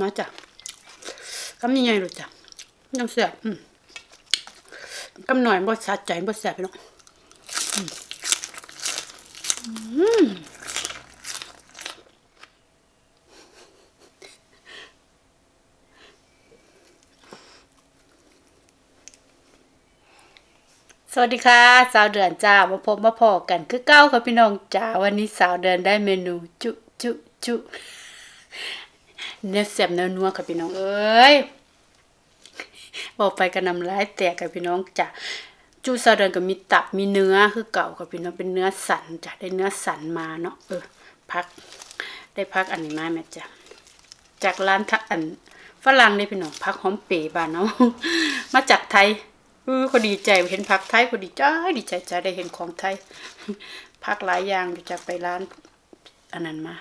มาจ้ะกำยังไงรู้จ้ะยังแซ่บอืมกำหน่อยบ่สะใจบ่แซ่บพี่น้องอืมอืมสวัสดีค่ะสาวเดือนจ้ามาพบมาพอกันคือเก้าค่ะพี่น้องจ้าวันนี้สาวเดือนได้เมนูจุจุจุ เนื้อแซ่บเนื้อนัวค่ะพี่น้อง เอ้ยบอกไปกันนำร้ายแตกค่ะพี่น้องจ้าจุสาเดือนก็มีตับมีเนื้อคือเก่าค่ะพี่น้องเป็นเนื้อสันจ้ะได้เนื้อสันมาเนาะเออพัก ได้พักอันนี้มาแม่จ้ะจากร้านทักอันฝรั่งนี่พี่น้องพักหอมเป๋บ้านเนาะมาจากไทยเออก็ดีใจเห็นผักไทยก็ดีใจดีใจจะได้เห็นของไทยผักหลายอย่างจะไปร้านอันนั้นมา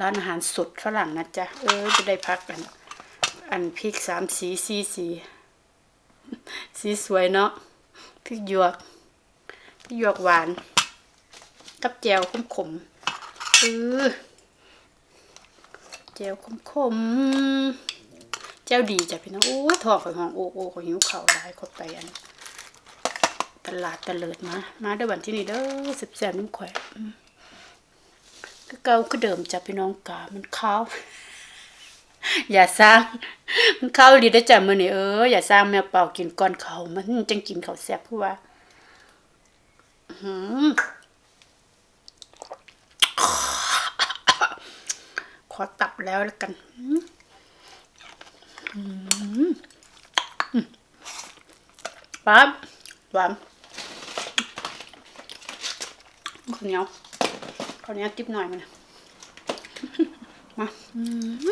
ร้านอาหารสดฝรั่งนะจ๊ะ เออ จะได้พักอัน อันพริกสามสีสีสีสีสวยเนาะพริกหยวกพริกหยวกหวาน กับแจวขมๆเออแจวขมๆเจ้าดีจ้ะพี่น้องโอ้ยทองข่อยห้องโอ้โอ้ข่อยหิวเข้าลายข้าไปอันตลาดตะเลิดมา มาเด้อวันที่นี่เด้อสิบแสนนุ่มข่อย ก็เก่าก็เดิมจ้ะพี่น้องกามันข้าวอย่าสร้าง มันข้าวดีได้จ้ะมื้อนี้เอออย่าสร้างแมวเป่ากินก่อนเขามันจังกินเขาแซ่บคือว่าหือขอตับแล้วแล้วกันปั๊บหวานข้าวเหนียว ข้าวเหนียวติ๊บหน่อยมันนะมาอื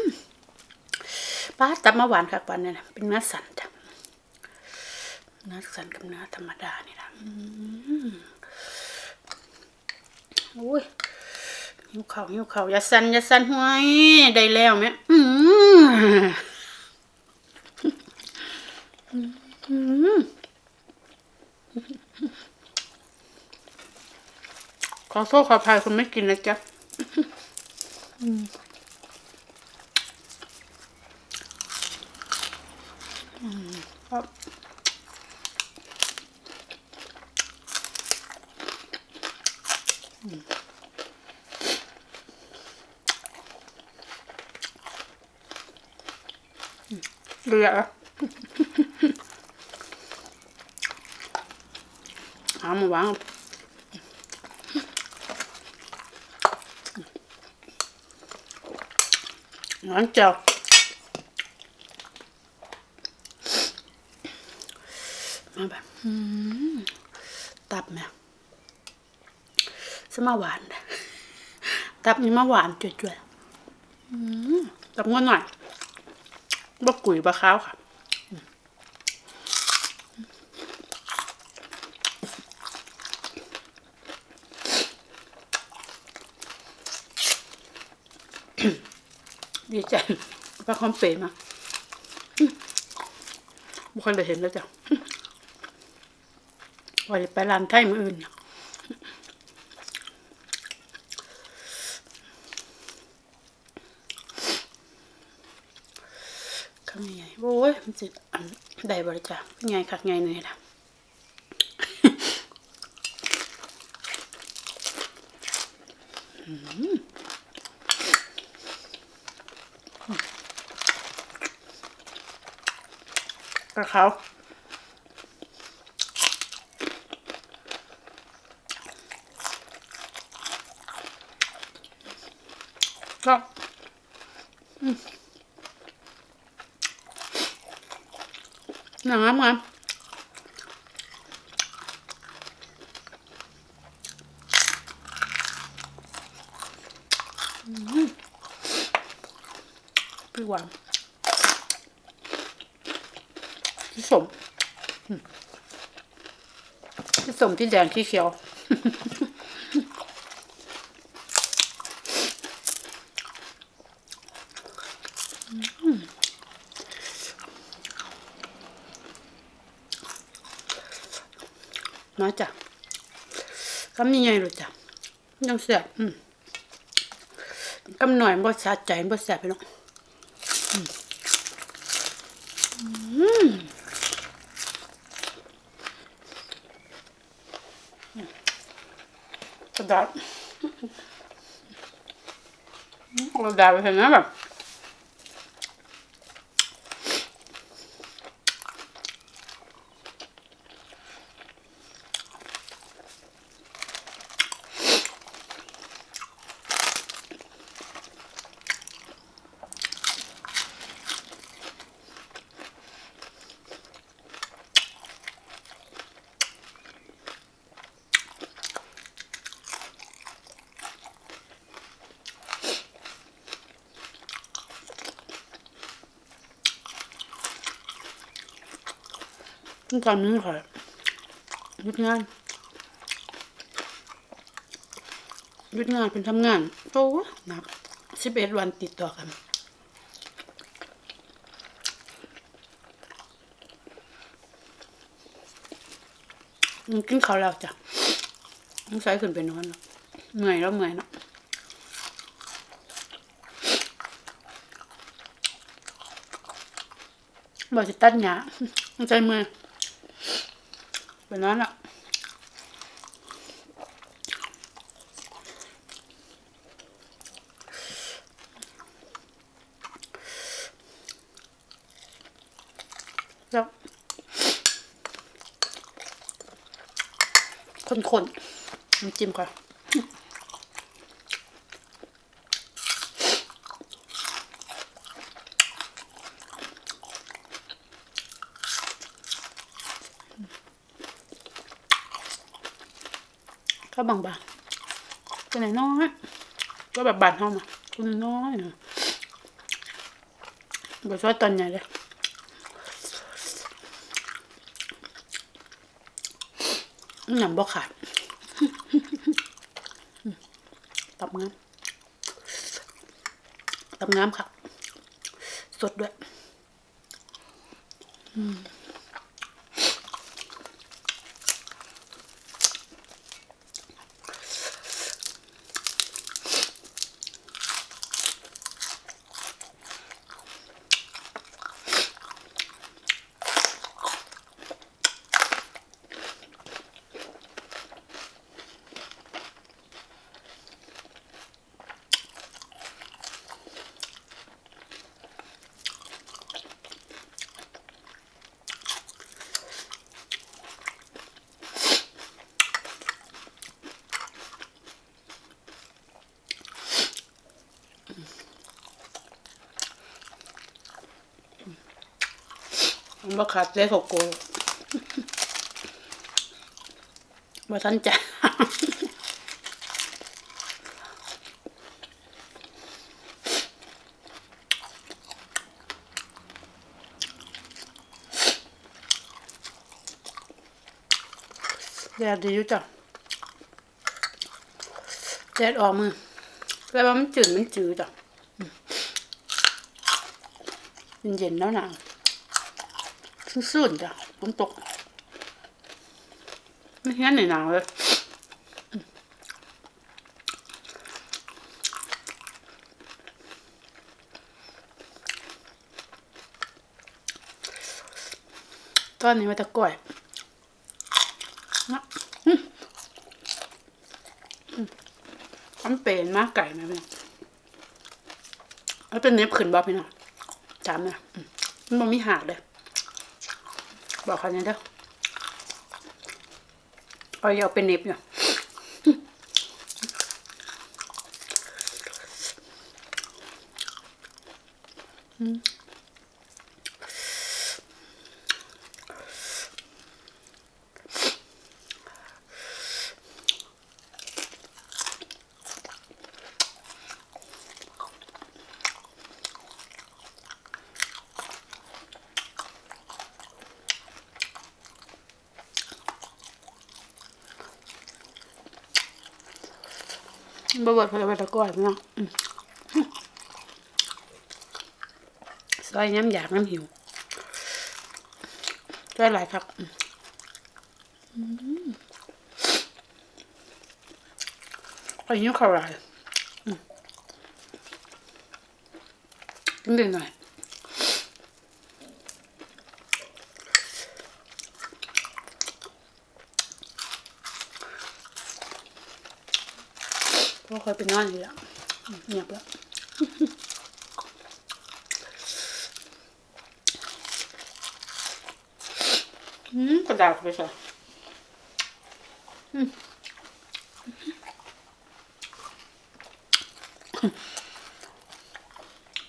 มป้าตับมาหวานค่ะหวานเนี่ยนะเป็นเนื้อสันจ้ะเนื้อสันกับเนื้อธรรมดานี่นะอืมโอ้ยหิวข้าวหิวข้าวอย่าสั่นอย่าสั่นห้วยได้แล้วไหมอืมข อโทษขออภัยคุณไม่กินนะจ๊ะอืมอืมครับอืมอืมเดือดอะเอามาวาง หลังจากมาแบบอืมตับแม่สมาหวาน ตับนี่มาหวานจ่วยๆตับงวนหน่อยบะกุยบะข้าวค่ะอืม ดีใจปลาคอมเป๋มาบุคคลเลยเห็นแล้วจ้ะว่าจะไปร้านไทยมืออื่นข้างใหญ่โอ้ยมันสิอันได้บริจาคไงคักไงเนื่อยละก ระเขาก็อืมหนังงามงามอืมเปรี้ยวหวาน ที่สมที่สมที่แดงที่เขียวมาจ้ะกำยังไงรู้จ้ะยังแซ่บอืมกำหน่อยบ่สะใจบ่แซ่บไปเนาะอื กระ ดาดกระดาษเห็นไหมแบบ ตอนนี้ค่ะหยุดงานหยุดงานเป็นทำงานโอ้หนักสิบเอ็ดวันติดต่อกันมันกินข้าวแล้วจ้ะต้องใช้ขึ้นไปนอนแล้วเหนื่อยแล้วเหนื่อยนะบอกจะตัดหญ้าต้องใช้มือ ไปนอนและแล้วคนๆน้ำจิ้มค่ะ ก็บางๆตัวไหนน้อยก็แบบบานเท่ามาตัวน้อยนะแบบช่วยตอนใหญ่เลยหนำบ่ขาดตับงามตับงามค่ะ สดด้วย อืม บ่ขาดเลยขโกบ่ทันจ้ะแดดดีอยู่จ้ะแดดออกมือแต่ว่ามันจืดมันจืดจ้ะเย็นๆแล้วหนาว ซื่นๆจ้ะฝนตก ไม่งั้นหนาวเลยตอนนี้มาตะกล้วยนะอืมอืมทำเป็นมากไก่ไหมพี่แล้วเป็นเน็บขึ้นบ่พี่น้องจำนะอืมมันบ่มีหักเลย บอกเขาเนี่ยเด้อเอาอย่าเอาเป็นเน็บอยู่ บ่เบิดเพลไปตะกอนเนาะซอยน้ำอยากน้ำหิวซอยหลายครับอันนี้ข้าวหลายอืมนิดหน่อย ก็ค่อยไปนอนอยู่แล้วเงียบแล้วอืมกระดาษไปใส่อืม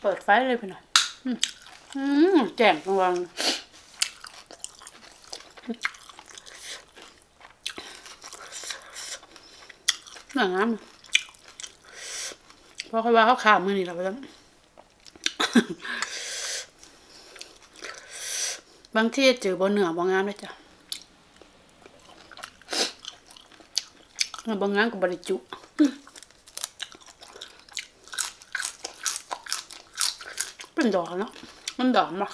เปิดไฟเลยไปหน่อยอืมอืมแจ่งกลางวันหนังน้ำ เพราะเขาว่าเขาขามือนี่เราไปแล้วบางที่เจอบนเหนือบางงามเลยจ้ะบางงามกับบริจุเป็นดอกเนาะมันดอกมาก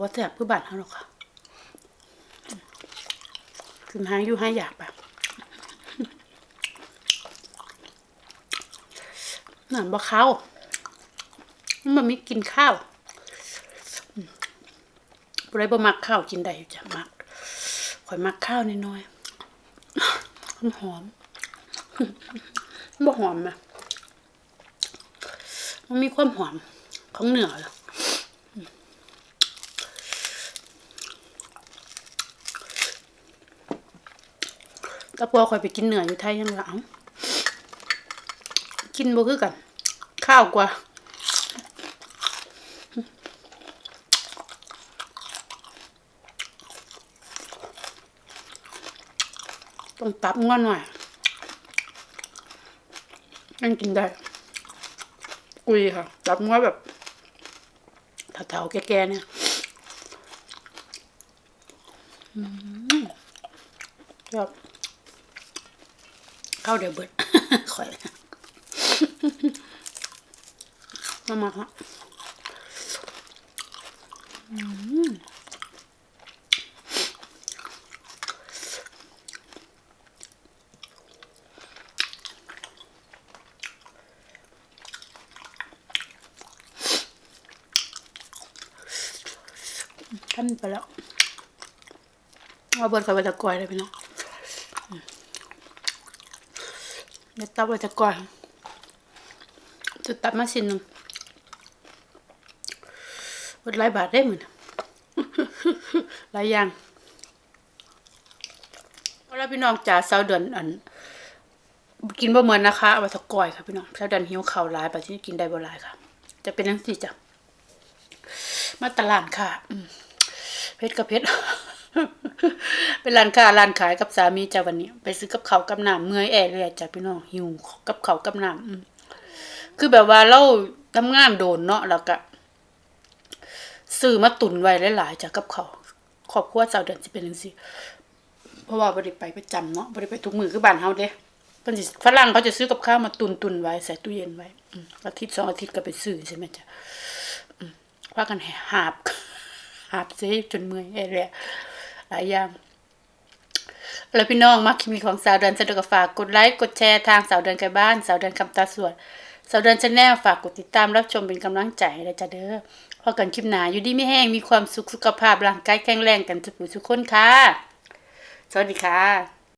บ่แซ่บคือบ้านเฮาหรอกค่ะคือหางอยู่หาอยากแบบนั่นบ่เข้ามันไม่กินข้าวบ่ได้บ่มักข้าวกินได้อยู่จ้ะมักข่อยมักข้าวน้อยๆมันหอมบ่หอมนะมันมีความหอมของเนื้อหรอม แต่พอข่อยไปกินเหนืออยู่ไทยยังหลังกินบ่คือกัน ข้าวกว่าต้องตับงอนหน่อยยังกินได้ กุยค่ะ ตับงอแบบเถาๆแก่ๆเนี่ยอืมชอบ ข้าวเดี๋ยวเบิดข่อยมามาฮะขั้นไปแล้วเอาเบิดข่อยไปตะกอยเลยพี่น้องอืม เดี๋ยวตับไปตะกอยจะตัดมาสินหนึ่งเบิดหลายบาทได้เหมือนหลายอย่างเอาละพี่น้องจ๋าเสาเดือนอัน กินบ่เหมือนนะคะเอาไปตะกอยค่ะพี่น้องเสาเดือนหิวข้าวหลายปัจจุบันกินได้บ่หลายค่ะ จะเป็นทั้งสี่จ้ะมาตลาดค่ะเพชรกับเพชร เป็นร้านค้าร้านขายกับสามีจ้าวันนี้ ไปซื้อกับเขากับน้ำเมื่อยแอเลยจ้ะพี่น้องหิวกับเขากับน้ำอืมคือแบบว่าเราทำงานโดนเนาะแล้วก็ซื้อมาตุนไว้หลายๆจ้ะกับเขาวครอบครัวเจ้าเดือนสิเป็นจังซี่เพราะว่าบ่ได้ไปประจำเนาะบ่ได้ไปทุกมือคือบ้านเฮาเด้เพิ่นสิฝรั่งเขาจะซื้อกับข้าวมาตุนตุนไว้ใส่ตู้เย็นไว้อาทิตย์สองอาทิตย์ก็ไปซื้อใช่ไหมจ้ะว่ากันให้หาบหาบเซ้จนเมื่อยแอเลย หลายอย่าง แล้วพี่น้องมักคลิปนี้ของสาวเดินสะดวกฝากกดไลค์กดแชร์ทางสาวเดินไกลบ้านสาวเดินคำตาสวดสาวเดินชาแนลฝากกดติดตามรับชมเป็นกำลังใจให้เลยจ้ะเด้อพอกันคลิปหนาอยู่ดีไม่แห้งมีความสุขสุขภาพร่างกายแข็งแรงกันทุกผู้ทุกคนค่ะ สวัสดีค่ะ